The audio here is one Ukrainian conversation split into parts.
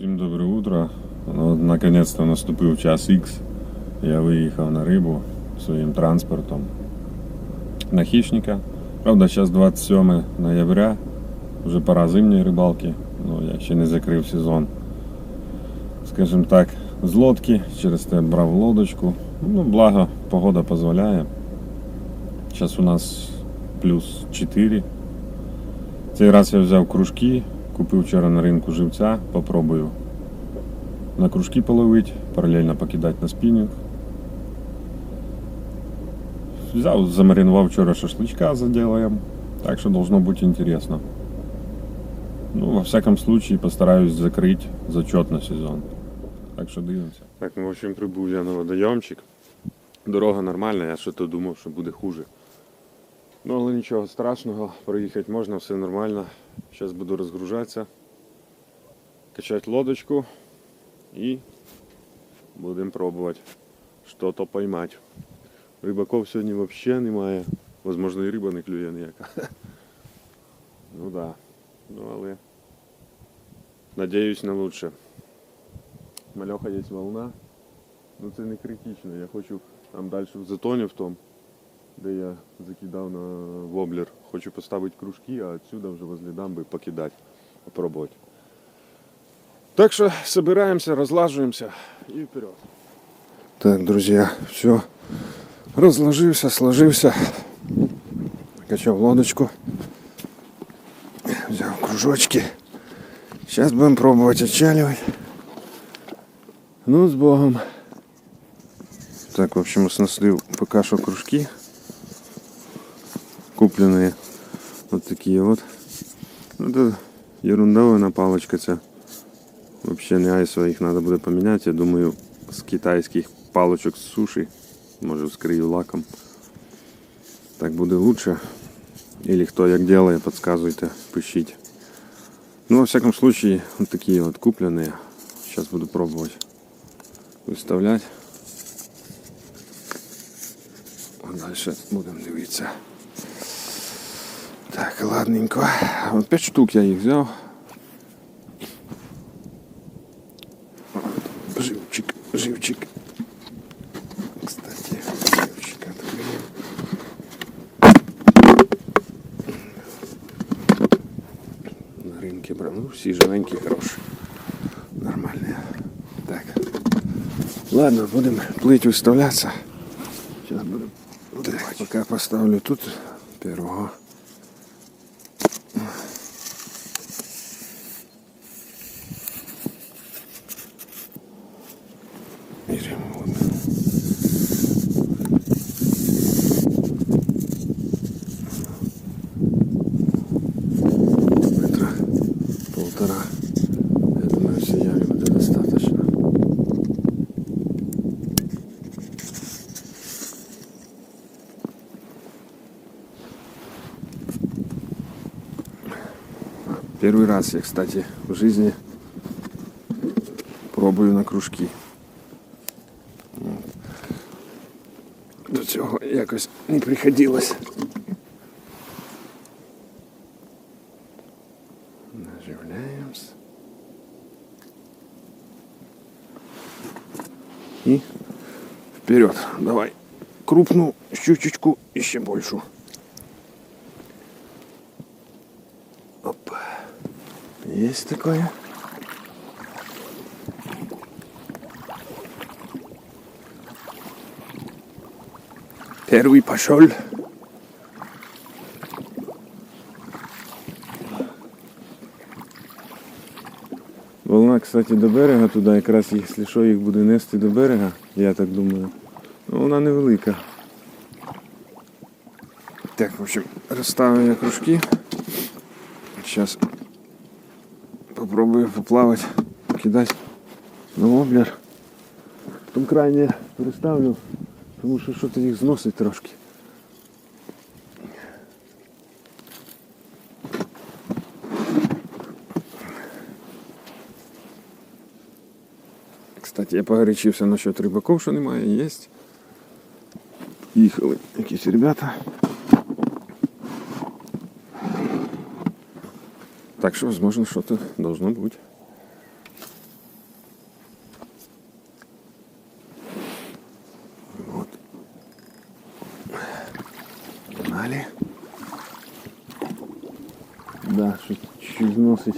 Всім добре утро. Ну, Наконець-то наступив час Х. Я виїхав на рибу своїм транспортом на хищника. Правда, зараз 27 ноября, вже пора зимньої рибалки. Ну, я ще не закрив сезон. Скажімо так, з лодки, через те брав лодочку. Ну, благо, погода дозволяє. Зараз у нас плюс 4. Цей раз я взяв кружки, купив вчора на ринку живця, попробую на кружки половить, паралельно покидати на спінінг. Взяв, замаринував вчора шашлычка заделаем, так что должно быть интересно. Ну, во всяком случае, постараюсь закрыть зачетно сезон. Так що дивимося. Так, ну, в общем, прибув я на водойомчик. Дорога нормальна, я що то думав, що буде хуже. Ну, але нічого страшного, проїхати можна, все нормально. Зараз буду розгружатися, качати лодочку і будемо пробувати що-то поймати. Рибаков сьогодні взагалі немає. Возможно, і риба не клює ніяка. Ну да. Ну але надіюсь на лучше. Мальоха є волна. Ну це не критично. Я хочу там далі в затоні в тому, де я закидав на воблер. Хочу поставити кружки, а отсюда вже возле дамби покидати, попробувати. Так що собираемся, разлаживаемся и вперед. Так, друзья, все. Разложился, сложился. Качал лодочку. Взял кружочки. Сейчас будем пробовать отчаливать. Ну, с Богом. Так, в общем, оснастил пока что кружки. Купленные. Вот такие вот. Ну, это ерундовая палочка ця. Вообще не айсова, їх треба буде поміняти. Я думаю, з китайських палочок з суші. Може вскрию лаком. Так буде лучше. Или хто як делає, подсказуйте, пишіть. Ну, во всяком случае, вот такие вот купленные. Сейчас буду пробовать выставлять. А дальше будем дивитися. Так, ладненько. Вот 5 штук я їх взяв. Живчик, живчик. Кстати, живчик открыли. На рынке брал. Ну, все живенькие, хорошие. Нормальные. Так. Ладно, будем плыть выставляться. Сейчас будем. Так, пока поставлю тут первого. Первый раз я, кстати, в жизни пробую на кружки. До цього якось не приходилось. Наживляємось. И вперед. Давай крупную щучечку и еще большую. Есть такое. Первый пошел. Волна, кстати, до берега туди, якраз якщо що їх буде нести до берега, я так думаю. Ну, вона невелика. Так, в общем, розставив я кружки. Зараз попробую поплавати, кидати на воблер. Потім крайне переставлю, тому що щось їх зносить трошки. Кстати, я погорячився насчет рибаков, що немає, є. Їхали якісь ребята. Так что, возможно, что-то должно быть. Вот. Погнали. Да, что-то чуть носить.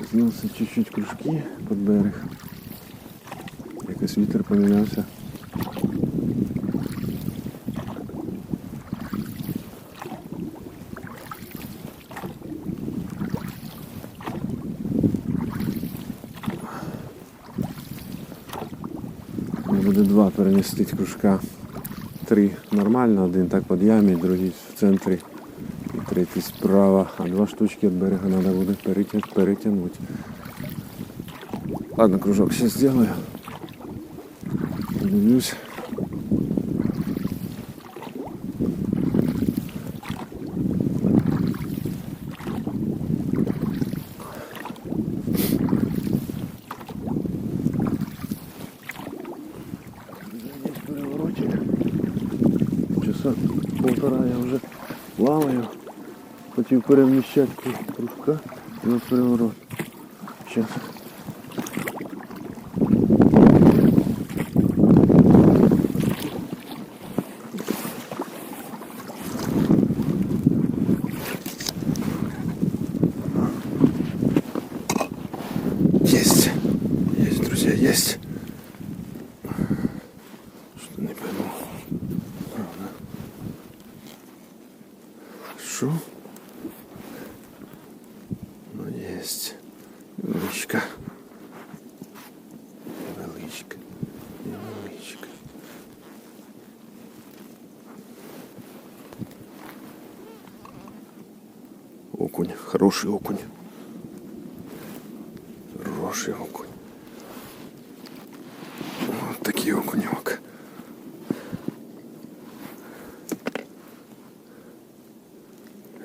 Сделался чуть-чуть кружки под берег. Якось вітер помінявся. Перемістити кружка. Три нормально, один так під ямі, другий в центрі. І третій справа. А два штучки від берега треба буде перетягнути. Ладно, кружок сейчас сделаю. Подивлюсь. Хотів переміщати кружка. От переворот. Сейчас. Окунь. Хороший окунь. Хороший окунь. Вот такий окуньок.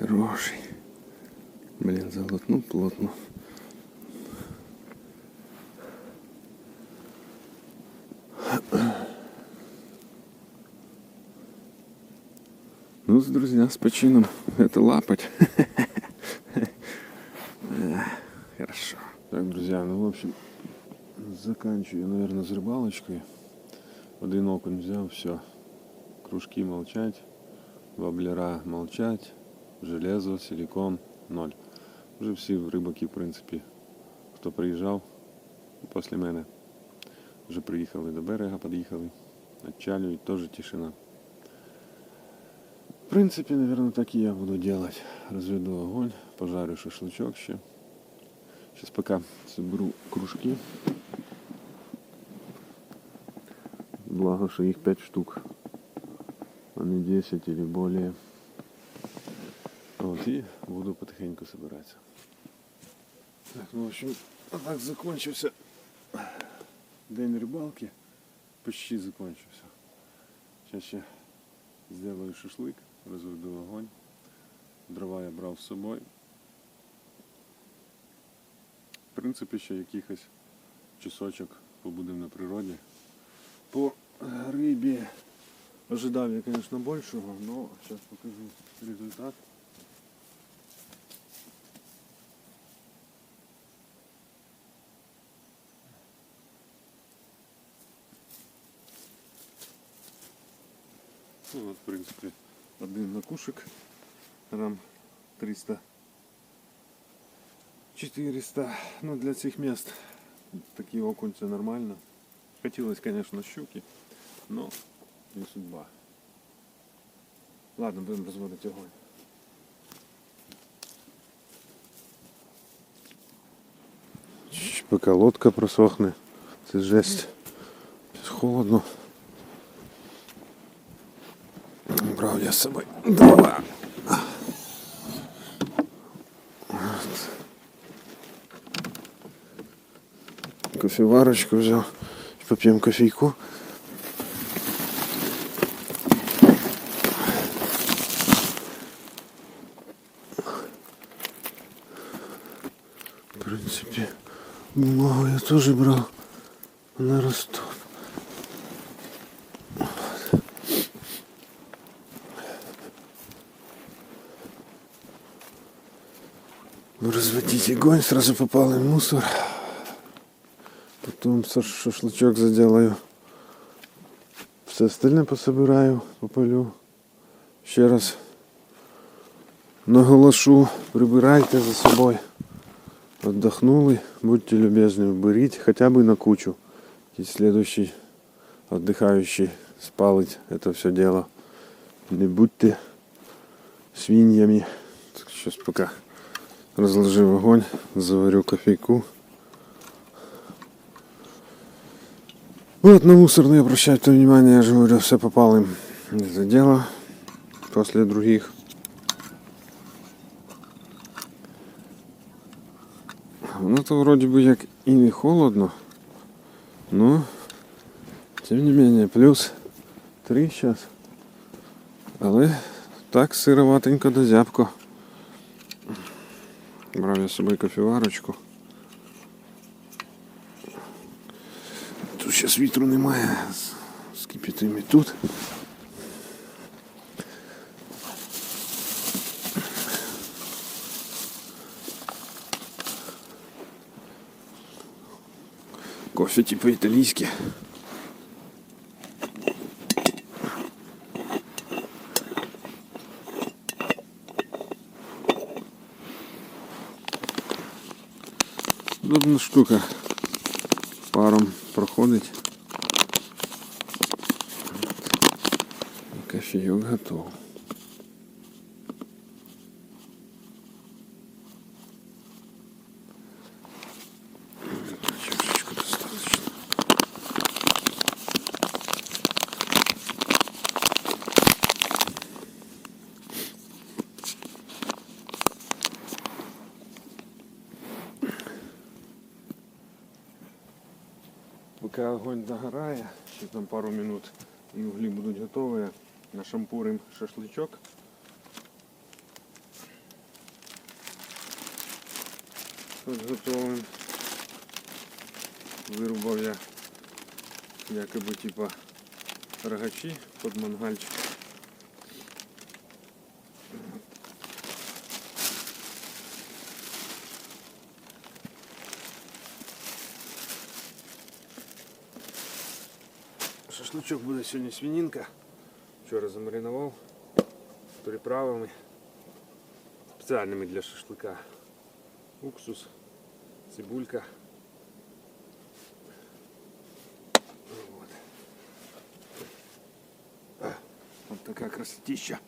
Хороший. Блин, залотну плотно. Ну, друзья, с почином. Это лапать. Хорошо. Так, друзья, ну, в общем, заканчиваю, наверное, с рыбалочкой. Один окунь взял, все. Кружки молчать, воблера молчать, железо, силикон, ноль. Вже всі рибаки, в принципі, хто приїжджав після мене, вже приїхали до берега, під'їхали, отчалюють, теж тишина. В принципе, наверное, так и я буду делать. Разведу огонь, пожарю шашлычок еще. Сейчас пока соберу кружки. Благо, что их 5 штук, а не 10 или более. Вот, и буду потихоньку собираться. Так, ну, в общем, так закончился день рыбалки. Почти закончился. Сейчас я сделаю шашлык, разведу огонь. Дрова я брав з собою. В принципі, ще якихось часочок побудемо на природі. По е, рибі ожидав я, звісно, більшого, але зараз покажу результат. Ну, от, в принципі, один макушек, грам 300 400. Ну, для цих мест такий окунь нормально. Хотілося, конечно, щуки, но не судьба. Ладно, будемо розводити огонь. Чш, Поки лодка просохне, це жесть. Холодно. Брав я з собою дрова. Кофеварочку взял. Попьем кофейку. В принципе, бумагу я тоже брал. Растут. Ну, разводить огонь, сразу попал и мусор. Потом са- шашлычок заделаю. Все остальное пособираю, попалю. Ще раз наголошу, прибирайте за собою. Отдохнули, будьте любезны, уберите хотя бы на кучу. И следующий отдыхающий спалить это все дело. Не будьте свиньями. Так, сейчас пока разложу огонь, заварю кофейку. Вот на мусорные обращайте внимание, я же говорю, все попало им за дело после других. Воно то вроде бы як і не холодно, но тем не менее плюс 3 сейчас. Але так сироватенько да зябко. Брав я з собою кофеварочку. зараз вітру немає. з- Скипітимо і тут. Кофе типа італійське. Одна штука Паром проходить. Кофеек готов. Чашечку достаточно. Поки огонь догорає, ще там пару минут і углі будуть готові, Нашампурим шашличок. Тут готовим. Вирубав я якоби типа рогачі під мангальчик. Шашлычок буде сьогодні свининка. Вчора замаринував приправами спеціальними для шашлика. Уксус, цибулька. Вот. А, Вот така красотища.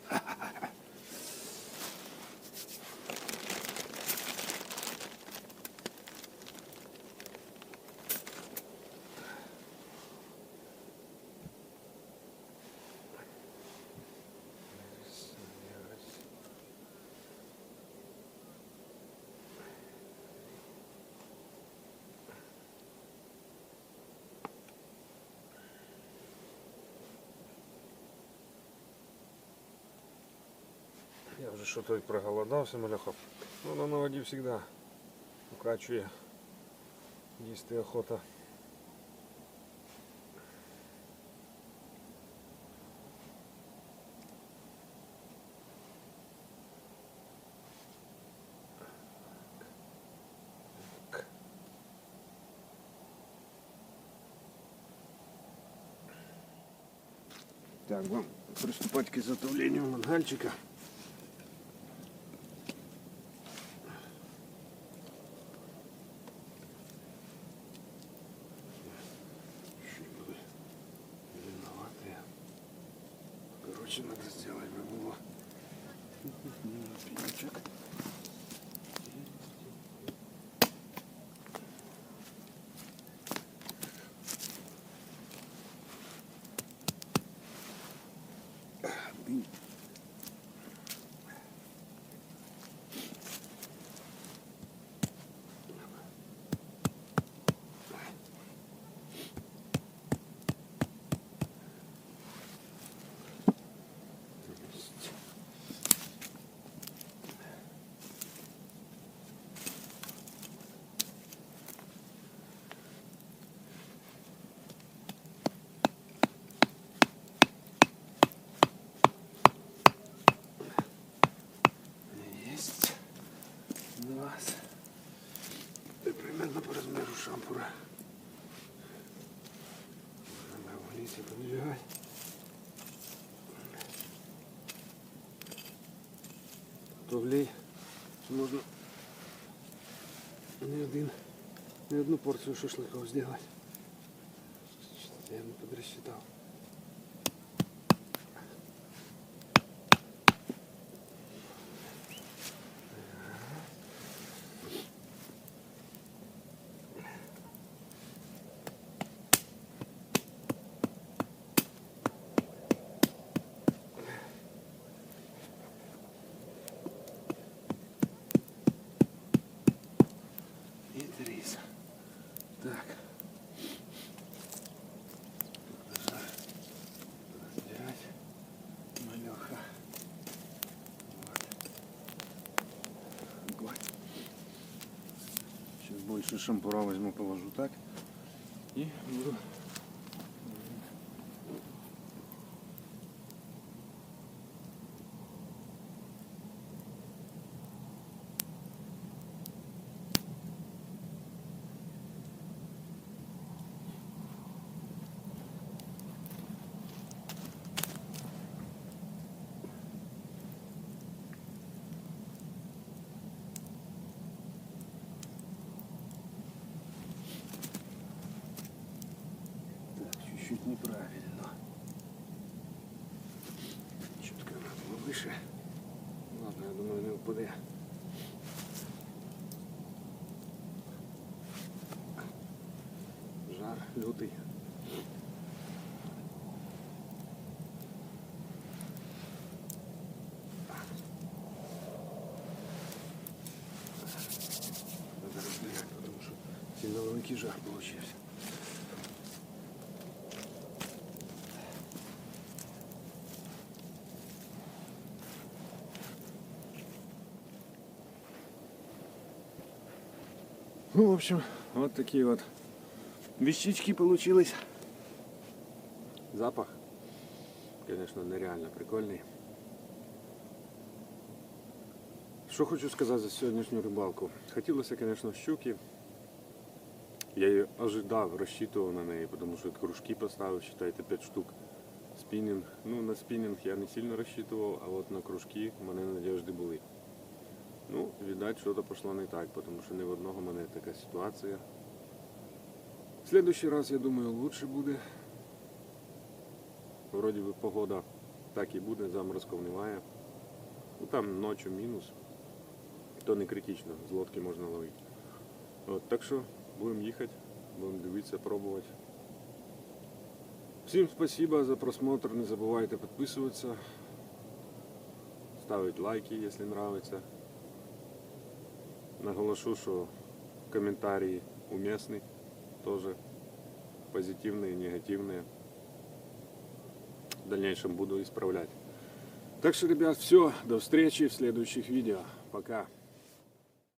Я вже що то проголодався, маляха. Ну, на на воді завжди укачує їсти охота. Так, вам приступать к изготовлению мангальчика. Два. Це примерно по розміру шампура. Треба в лісі подвигати. углей. Можно не один, не одну порцию шашлыков сделать. Что-то я не подрасчитал. Больше шампура возьму, положу так. Чуть-чуть неправильно. Чутка надо выше. Ладно, я думаю, не впаде. Жар лютий. Надо разделять, потому что сильно жар получився. Ну, в общем, вот такие вот вещички получились. Запах, конечно, нереально прикольный. Що хочу сказати за сьогоднішню рибалку. Хотілося, звісно, щуки. Я її ожидав, розчитував на неї, тому що кружки поставив, считайте, 5 штук. Спінінг. Ну, на спінінг я не сильно розчитував, а от на кружки в мене надіжди були. Ну, видать, что-то пошло не так, потому что не в одного мене така ситуація. В следующий раз, я думаю, лучше буде. Вроді би погода так і буде, заморозків немає. Ну там ночі мінус. То не критично, з лодки можна ловити. От, так що будемо їхати, будемо дивитися, пробувати. Всім спасибо за просмотр, не забувайте підписуватися, ставити лайки, якщо нравится. Наголошу, що комментарии уместны, тоже позитивные, негативные. В дальнейшем буду исправлять. Так что, ребят, все, до встречи в следующих видео. Пока.